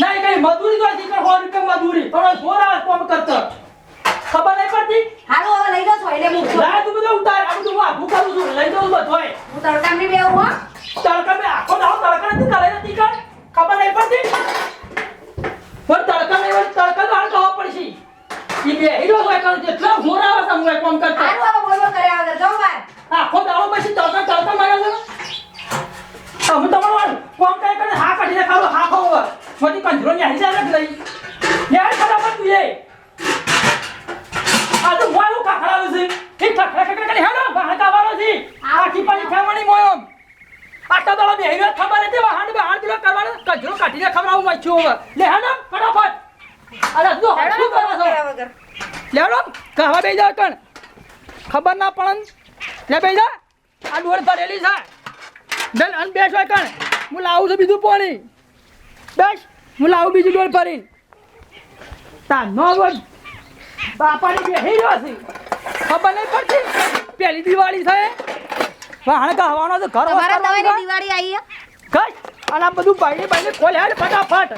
નહીં કઈ મજૂરી તો જીકર હો રકમ મજૂરી? પણ છોરા કોમ કરતો. ખબર નહીં પડતી? હાલો હવે લઈ જાઉં છોઈને મૂક ના તું બધું ઉતાર. આમ તું આ ભૂખા છું લઈ જાઉં બધું હોય હું તડકા ની બેવ હો. તડકા મે આખો દાવ તડકા નથી કરે નથી કર ખબર નહીં પડતી? પણ તડકા નહીં તડકા તો હાલ ખાવા પડશે. ઈ બે હીરો હોય કર જેટલો છોરા આવે સમય કોમ કરતો. હાલો હવે બોલવો કરે આવે જો બાર આખો દાવ પછી તડકા તડકા મારે છે અમે તમારો કોમ કઈ કરે હા કાઢીને ખાવ હા ખાવ મોટી કંજરો ને જાય લઈ. યાર ફટાફટ તું એ. આ તો મોયું કાખડાવું છે. એ ખખડા કરી હેડો બહાર કાવાનો છે. આખી પાછી ખાવાની મોયો આટલા દાડો બે ખબર હતી વાહન બહાર પેલો કરવાનો. કંજરો કાઢીને ખવડાવું મચ્યું હવે. લે હેડો ફટાફટ. અરે જો હેડો કરો છો? કહવા બેસી જા કણ ખબર ના પડન લે બે જા. આ ડોળ ભરેલી છે. બેન અન બેસ હોય કણ હું લાવું છું બીજું પાણી. બેસ હું લાવું બીજું ડોલ ભરી તા નો વર્ષ બાપાની બેહી રહ્યો છે. ખબર નહીં પડતી. પહેલી દિવાળી છે. વાહણ કહેવાનો તો ઘર તમારા તમારી દિવાળી આવી? કઈ અને આ બધું બાઈને બાઈને ખોલે ફટાફટ.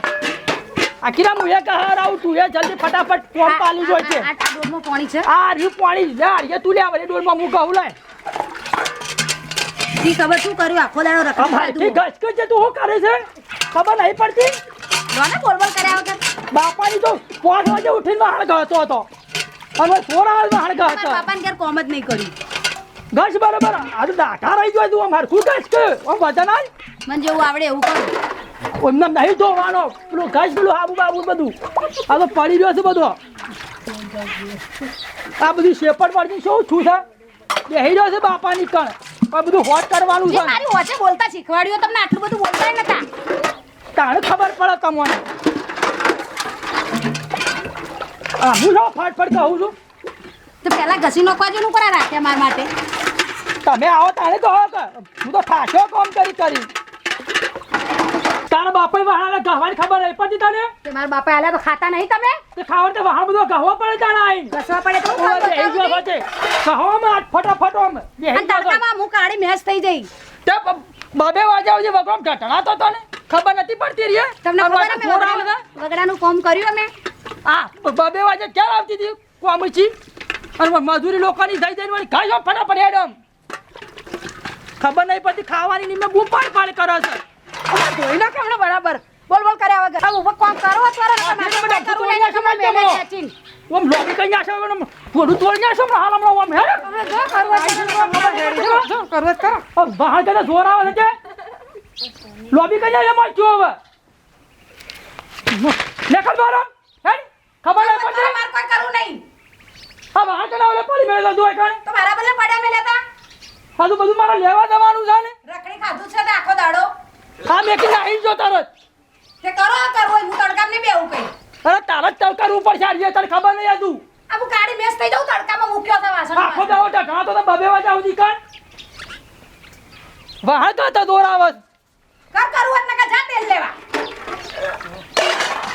આખીરા હું એ કહા આવું તું એ જલ્દી ફટાફટ કોમ પાલી જોઈ છે. આ- આ પાણી છે? આ રી પાણી. યાર એ તું લે આવે ડોરમાં હું કહું લાય ઠીક હવે શું કર્યું? આખો દાડો રખડી ઠીક ગસ કે તું શું કરે છે? ખબર નહીં પડતી? લો ને બોલ બોલ કર્યા વગર? બાપાની તો પાંચ વાગે ઉઠીને હાડ ગયો હતો. અને સોળ વાગે વાહણ ગયો હતો બાપાને ઘેર કોમ જ નહીં કર્યું. ગશ બરાબર. આજે દાઠા રહી ગયો તું અમારે શું ગશ કે આમ વજન આય મને જેવું આવડે એવું કરું ઓમને નહીં ધોવાનો પેલું ઘાસ પેલું આબુ બાબુ બધું. આ તો પડી રહ્યો છે બધો. આ બધું શેપડ પડતી શું છું છે? બેહી રહ્યો છે બાપાની કણ. આ બધું હોટ કરવાનું છે. મારી હોટે બોલતા શીખવાડ્યું તમને આટલું બધું બોલતા નતા. તાણે ખબર પડે તમને હું લો ફટફટ કહું છું તો પેલા ઘસી નોખવા જેનું કરા રાખ્યા મારા માટે તમે આવો તાણે કહો કે હું તો ખાસો કોમ કરી કરી તારા બાપા વાહણ ગહવાની ખબર નહીં પડતી તને કે મારા બાપા આલ્યા તો ખાતા નહીં તમે તે ખાવાનું તો વહાણ બધો ગહવો પડે તાણે આઈ ઘસવા પડે તો હું ઓય ખાઉં બેહી ગયો બતાવું નહીં? વચ્ચે. કહોમાં આજ ફટાફટ ઓમ. અને ગયો તો. હું કાળી મેસ થઈ જઈ તે બબે વાગ્યા જે વગરોમ ઢઢણાતો તો ને ખબર નથી પડતી રે. તમને ખબર હે મેં થોડા આવે વગડા- વગડાનું કોમ કર્યું અમે? આ બે બબે વાગે ક્યારે આવતી હતી? કોમચી અને મજૂરી લોકોની થઈ જઈને વળી ખાઈ ફટાફટ એડમ ખબર નહીં પડતી ખાવાની ની મેં બૂમ પાડ પાડ કરે છે. ધોઈ ના હમણાં બરાબર. બોલ બોલ કર્યા વગર. હવે ઊભો કોમ કરો અત્યારે. આ નકર બીજું મારે બધું કરવું નહીં, તોડી મેલે નાખો ઓમ લોબી કઈ આશે થોડું તોડી ને હાલ હમણાં ઓમ હેડ. હવે જો કરવા જો, કરવું કરો. બહાર કને જોર આવે છે લોબી કઈ એમાં જો હવે. લેખલ બારો હેડ ખબર નહીં પડતી મારે કોઈ કરવું નહીં. હા બહાર તો ઓલે પડી મેળે દો કાણે તો મારા બદલે પડ્યા મેલ્યા તા તો બધું મારે લેવા દેવાનું છે ને? રખડી ખાધું છે ને આખો દાડો? હા મેં કીધું આવી જો તરત. તે કરો આ હોય, હું તડકામાં નહીં બેહું કઈ. અરે તારા જ તલકાર ઉપર ચાડીએ તને ખબર નહીં હતું આ હું કાળી મેસ થઈ જાઉં તડકામાં મૂક્યો છે વાસણ આખો દાવો ઢગા તો બબે વાજા સુધી કાન વાહ તો તો દોરાવત કર કરવું હોય તો નકર જા તેલ લેવા.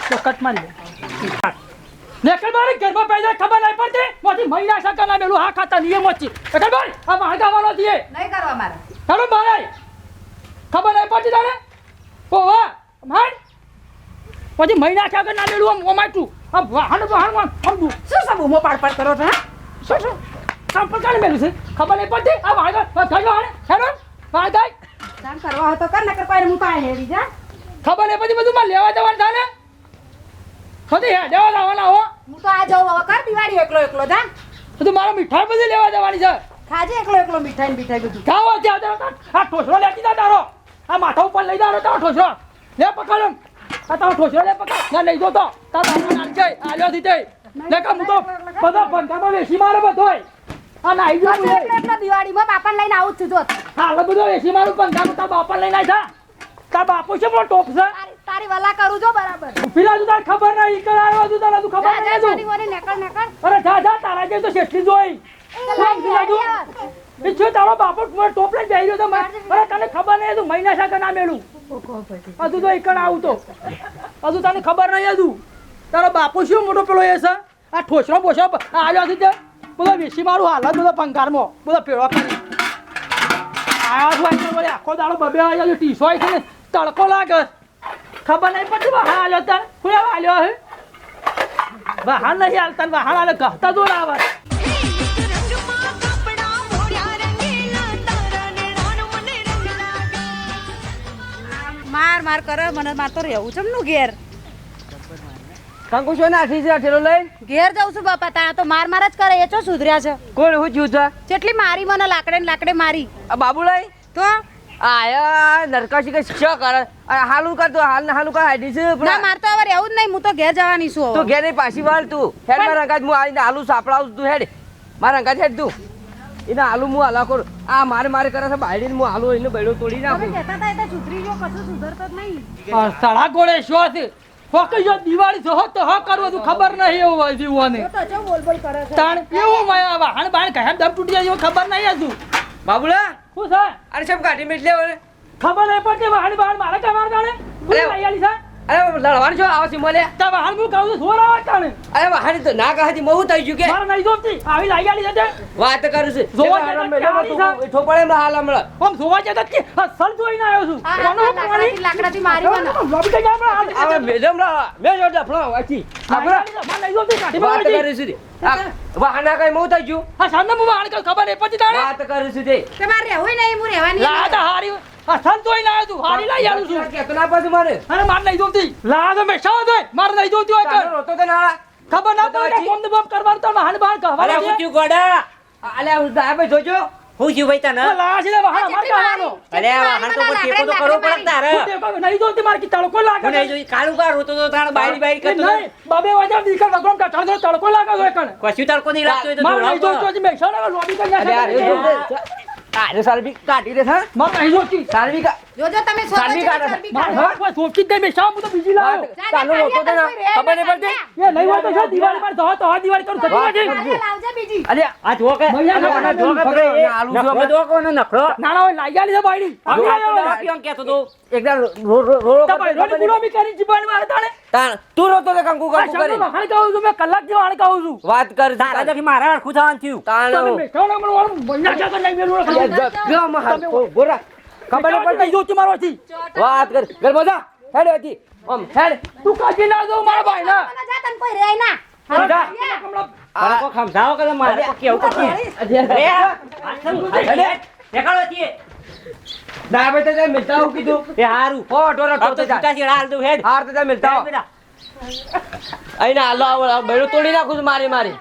તો કટ મારી દે. નેકલ મારે ઘરમાં પૈસા ખબર નહીં પડતી? મોટી મહિના સકા ના બેલું હા ખાતા નિયમ મોચી નેકલ મારે આ માર્ગા વાળો દીએ નહીં કરવા મારે. ચાલો મારે. ખબર નહીં પડતી તારે ઓ વાહ માર. પછી મહિના સકા ના બેલું આમ ઓમાટું. આમ વાહન વાહન આમ શું સબ ઉમો પાડ પાડ કરો છો શું શું? પર કાને છે? ખબર નહીં પડતી? આ વાંગા થયો હાને હેરો વાંગા કામ કરવા કર નકર કોઈ હું હેડી જા. ખબર હે પછી બધું માં લેવા જવાનું થાય ને? હે દેવા જવાના હો. હું તો આ જાઉં હવે કર દિવાળી એકલો એકલો જા. બધું મારે મીઠાઈ બધી લેવા જવાની છે. ખાજે એકલો એકલો મીઠાઈ ને મીઠાઈ બધું ખાવો તારો આ ઠોસરો લેતી જા તારો. આ માથા ઉપર લઈ જારો તારો ઠોસરો. લે પકડ. આ તારો ઠોસરો લે પકડ. ના લઈ જો તો. તારો નામ જાય આલ્યો થી જઈ લે કામ તો બધો પંખામાં વેસી મારે બધોય. એકલો એકલો દિવાળીમાં બાપાને લઈને આવું છું જો. હાલ બધો વેસી મારું પંખામાં તાર લઈને આય જા. તાર બાપુ છે પણ ટોપ છે? તારી તારી વલા કરું જો બરાબર. પેલા તું ખબર નહીં ઈકર આવ્યો તું તારા તું ખબર જા નહીં જા તું જાની વની નેકળ નેકળ. અરે જા જા તારા જેમ તો શેઠી જોઈ? આવ. છો તારો બાપો ટોપ લઈને જઈ રહ્યો તો અરે તને ખબર નહીં હતું મહિના શાકા ના મેળું હજુ તો એકણ આવું તો. હજુ તને ખબર નહીં હતું તારો બાપુ શું મોટો પેલો એ છે? આ ઠોસરો બોસરો આવ્યો છે બોલો વેસી મારું હાલ જ બોલો પંખારમાં બોલો પેડો કરી આવ્યા છું તડકો લાગે. ખબર નહીં પડતી વાહણ આલ્યો તન? હે? વાહણ નહીં હાલતા વાહણ આલે કહતા દૂર આવે. માર માર કરે, મને, માર તો રહેવું છે એમનું ઘેર. કંકુ છો નાખી છે ઠેલો લઈ ઘેર જાઉં છું બાપા તા તો માર માર જ કરે એ ચો સુધર્યા છે. કોણ હું જ્યું જેટલી મારી મને લાકડે ને લાકડે મારી. આ બાબુલાઈ? તો? આયા નરકાશી કે શું કરે. આ હાલું કરતો હાલ હાલું કર હાડી છે ના માર તો હવે રહેવું જ નહીં હું તો ઘેર જવાની છું તું ઘેર પાછી વાળ તું. હેડ મારા અંગાજ હું આવીને હાલું સાપડાવું તું હેડ. મારા અંગાજ હેડ તું. એને હાલું હું હાલા કરું. આ મારે મારે કરે છે બાયડીને હું હાલું એને બૈડો તોડી તમે નાખું. કહેતા હતા એ તો સુધરી ગયો કશું સુધરતો જ નહીં. સળા ગોળે શું છે ફોકી જો દિવાળી તો હો તો હો કરવું હતું ખબર નહીં એવું જીવવાને તો તો ચો બોલ બોલ કરે છે. તાણ એવું માયા વાહણ બાણ કહે દમ તૂટી જાય ખબર નહીં હતું બાબુલા? શું છે? અરે સબ કાઢી મેટ લેવો ખબર નહીં પડતી વાહણ બાણ મારે કમાર કોઈ અરે. લઈ આલી છે? અરે લડવાનું છો આવો સિમલે તા વાહણ હું કહું છું સોર આવે કાણે અરે વાહણી તો ના કહી મહુ થઈ ગયું કે. મારે નહીં જોતી. આવી લઈ આલી જતે વાત કરું છું. જોવા જેમાં જતા પડે એમ હાલ હમળ ઓમ જોવા જતા કે સલ જોઈ ના આવ્યો છું. કોનો પાણી? લાકડાથી મારી. મને લોબી કે હમણાં? હવે મેડમ રા મે જો ડફલો વાંચી. છે, મારે નહીં જોતી, કાઢી વાત. કરું છું તે. કઈ મહુ થઈ ગયું? હા સાંજે હું ખબર એ પછી તાણે? વાત કરું છું તે. તમારે રહેવું નહીં હું રહેવાની લા હારી. અસલ જોઈને આવ્યો છું હારી લઈ આલું છું. કહેતો ના મારે? અરે મારે નહીં જોતી. લા તો મેં શાવ દે? મારે નહીં જોતી હોય તારો રોતો તો ના. ખબર ના પડે કે પછી? કોમને કરવાનું તો વાહણ બાહણ અરે કહેવાનું હું છે. થયું ગોડા? અલે હું જોજો. હું થયું ભાઈ તને? લા છે ને કહેવાનો. મારી, અરે જેટલી તો મારી ટેકો તો કરવો પડે તારે. હું નહીં જોતી મારે કે તડકો લાગે નહીં જોઈ કાળું કાર હોતો તો તાણ બાયડી બાયડી કરતો નહીં, બાબે વાજા દીકરા વગરમ કાઢો તો તડકો લાગે છે કણ. કશું તડકો નહીં લાગતો તો મારે નહીં જોતી, હજી લોબી કરી અરે નાખે. જોજે સારવી કાઢી દે હા નહીં જોતી. સારવી કા જોજો તમે સો ચાંદી વચ્ચે કાઢો. ચરબી મારે કાઢો. હાથમાં સોંપી જ નહીં, તો બીજી લાવ્યો. જા, જા, રોતો તો ના. ખબર નહીં પડતી? એ નહીં હોય તો છે, દિવાળી પર તો તો આ દિવાળી કરું થતી નથી. લાવજે બીજી અરે આ જો કે આ જો કે પકડો, પેલો એ આલુ જો નખરો આપણે. જો નખરો નાના હોય લાઈ આલી બાયડી. જો આવી આવ્યો. આ પીવાનું કહેતો તો એકદમ રો રો રો રો તો ભાઈ, રોટી ગુલામી મારે તાણે. તાણ તું રોતો તો કંકુ કંકુ કરી વખાણ કહું છું, મેં કલાક જેવા કહું છું. વાત કર તારા જખી મારા હરખું થવાનું થયું તાણ તમે વાળું મેલું. જ-. ખબર નહીં પડતી જોતી મારવાથી. વાત કર ઘર મજા હેડ હતી ઓમ હેડ. તું કાજી ના દો મારા ભાઈ ના જા તન કોઈ રહે ના. મારી મારી.